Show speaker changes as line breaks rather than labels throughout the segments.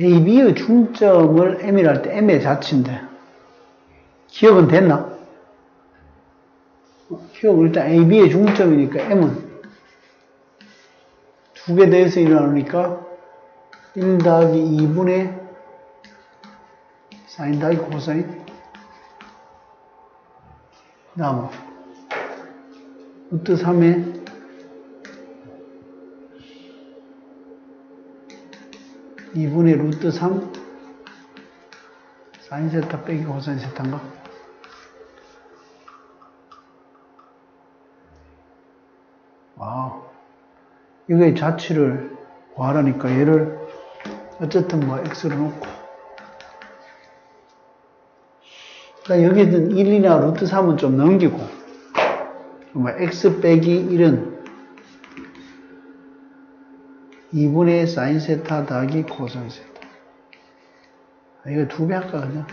AB의 중점을 M이라 할때 M의 자치인데 기억은 됐나? 기억 일단 AB의 중점이니까 M은 두 개 더해서 일어나니까 1 더하기 2분의 사인 더하기 코사인 그 다음 루트 3에 2분의 루트 3 사인 세타 빼기 코사인 세타인가? 와우. 이거의 자치를 구하라니까 얘를 어쨌든 뭐 x로 놓고 그러니까 여기든 1이나 루트 3은 좀 넘기고 뭐 x 빼기 1은 2분의 사인 세타 더하기 코사인 세타 아, 이거 두 배 할까 그냥?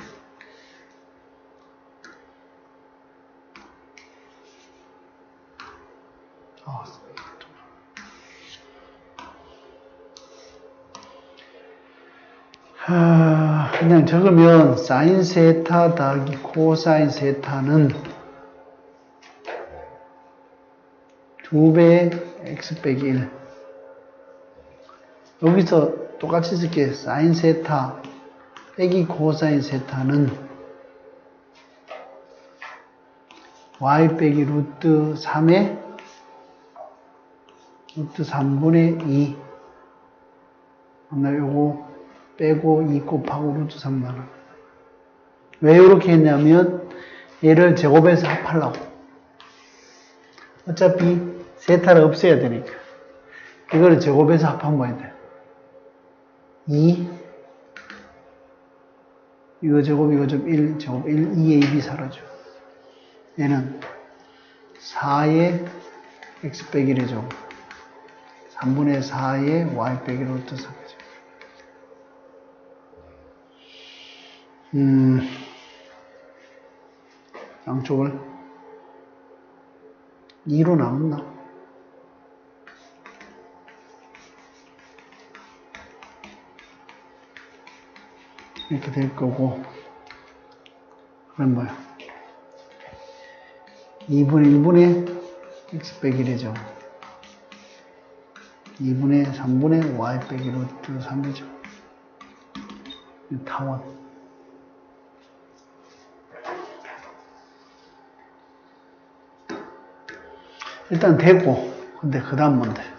아, 하, 그냥 적으면 사인 세타 더하기 코사인 세타는 두 배 x 빼기 1 여기서 똑같이 쓸게. 사인 세타 빼기 코사인 세타는 y 빼기 루트 3에 루트 3분의 2나 요거 빼고 2 곱하고 루트 3 나눠 왜 이렇게 했냐면 얘를 제곱해서 합하려고. 어차피 세타를 없애야 되니까. 이거를 제곱해서 합한 거야 돼 2 이거 제곱 이거 좀1 제곱 1 2ab 사라져. 얘는 4의 x 빼기 1이죠 3분의 4의 y 빼기 루트 3이죠 음. 양쪽을 2로 나눴나? 이렇게 될 거고. 그럼 뭐야? 2분의 1분의 x 빼기 1이죠. 2분의 3분의 y 빼기 루트 3이죠. 타원. 일단 되고. 근데 그 다음 뭔데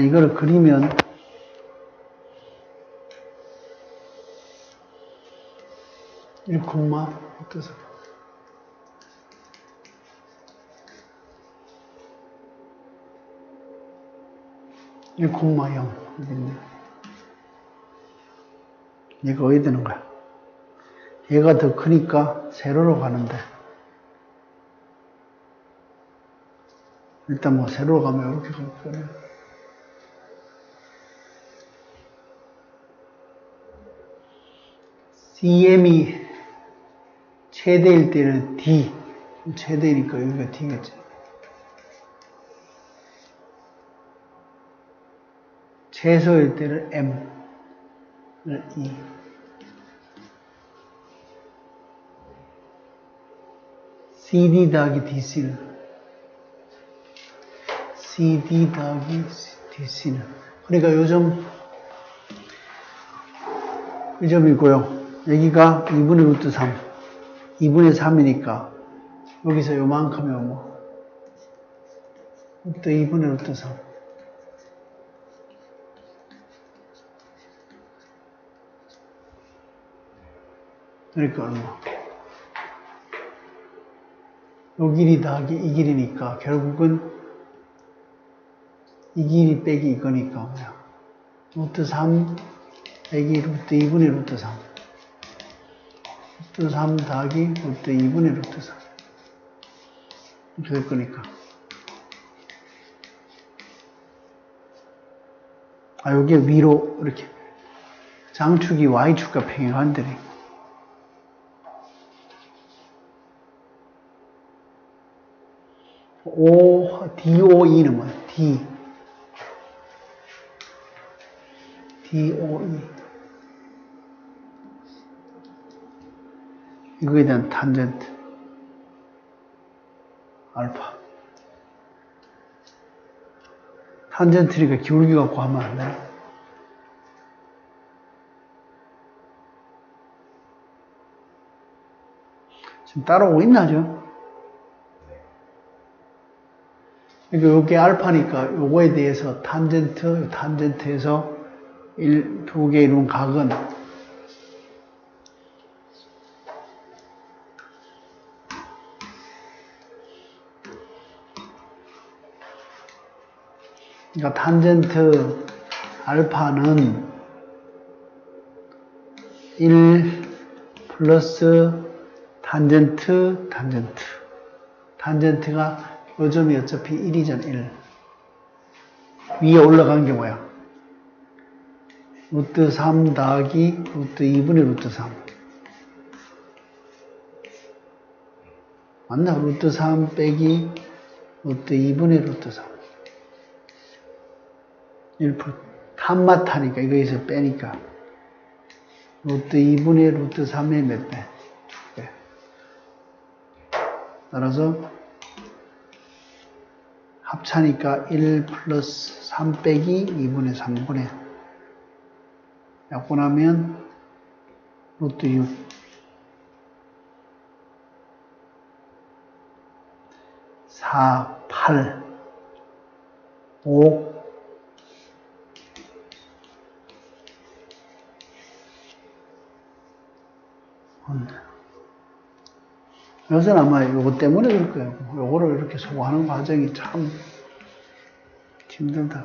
이거를 그리면 일 콤마 어떠세 1 콤마 0 여기 있네. 얘가 어디 되는 거야? 얘가 더 크니까 세로로 가는데 일단 뭐 세로로 가면 이렇게 갈 거네. CM이 최대일 때는 D, 최대니까 여기가 D겠지. 최소일 때는 M을 E. CD 더하기 DC는 CD 더하기 DC는 그러니까 요즘 이 점이고요. 여기가 2분의 루트 3, 2분의 3이니까 여기서 요만큼이 뭐 루트 2분의 루트 3 그러니까 얼마? 요 길이 더하기 이 길이니까 결국은 이 길이 빼기 이거니까 뭐야? 루트 3 빼기 루트 2분의 루트 3 루트 3 더하기 루트 2분의 루트 3 이렇게 될 거니까 아 여기 위로 이렇게 장축이 Y축과 평행한데 O, DOE는 뭐야? D. DOE. 이거에 대한 탄젠트. 알파. 탄젠트니까 기울기 갖고 하면 안 되나? 지금 따라오고 있나, 죠? 그러니까 요게 알파니까 요거에 대해서 탄젠트, 탄젠트에서 일, 두개 이룬 각은 그러니까 탄젠트 알파는 1 플러스 탄젠트 탄젠트. 탄젠트가 요점이 어차피 1이잖아 1 위에 올라간 게 뭐야? 루트 3 더하기 루트 2분의 루트 3 맞나? 루트 3 빼기 루트 2분의 루트 3 1% 탄마타니까 이거에서 빼니까. 루트 2분의 루트 3의 몇 배? 2배. 따라서 합차니까 1 플러스 3 빼기 2분의 3분의. 약분하면 루트 6 4, 8, 5, 요새는 아마 이거 때문에 그럴 거예요. 요거를 이렇게 소화하는 과정이 참 힘들다.